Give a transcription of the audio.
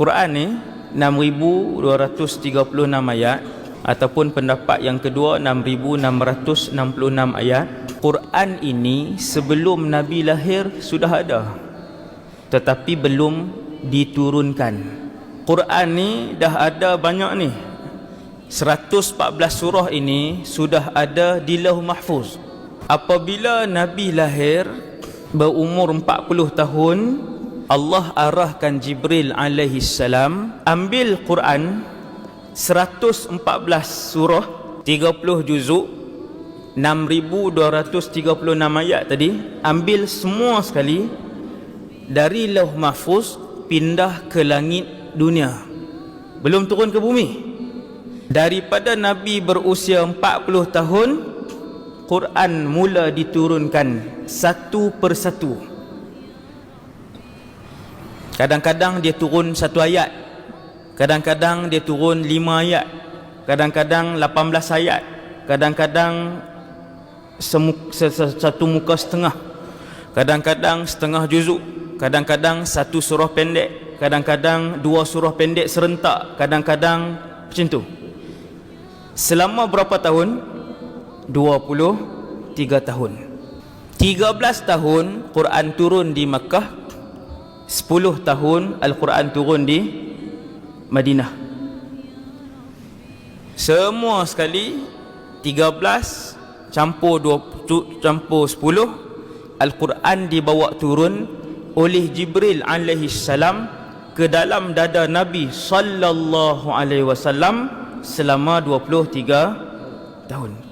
Quran ni 6236 ayat ataupun pendapat yang kedua 6666 ayat Quran ini sebelum Nabi lahir sudah ada tetapi belum diturunkan. Quran ni dah ada banyak ni. 114 surah ini sudah ada di lauh mahfuz. Apabila Nabi lahir berumur 40 tahun Allah arahkan Jibril alaihi salam ambil Quran 114 surah 30 juzuk 6236 ayat tadi ambil semua sekali dari lauh mahfuz pindah ke langit dunia. Belum turun ke bumi. Daripada Nabi berusia 40 tahun Quran mula diturunkan satu persatu kadang-kadang dia turun satu ayat. Kadang-kadang dia turun lima ayat. Kadang-kadang 18 ayat. Kadang-kadang satu muka setengah. Kadang-kadang setengah juzuk. Kadang-kadang satu surah pendek. Kadang-kadang dua surah pendek serentak. Kadang-kadang macam tu. Selama berapa tahun? 23 tahun. 13 tahun Quran turun di Makkah 10 tahun Al-Quran turun di Madinah. Semua sekali 13 campur 20 campur 10 Al-Quran dibawa turun oleh Jibril alaihi salam ke dalam dada Nabi sallallahu alaihi wasallam selama 23 tahun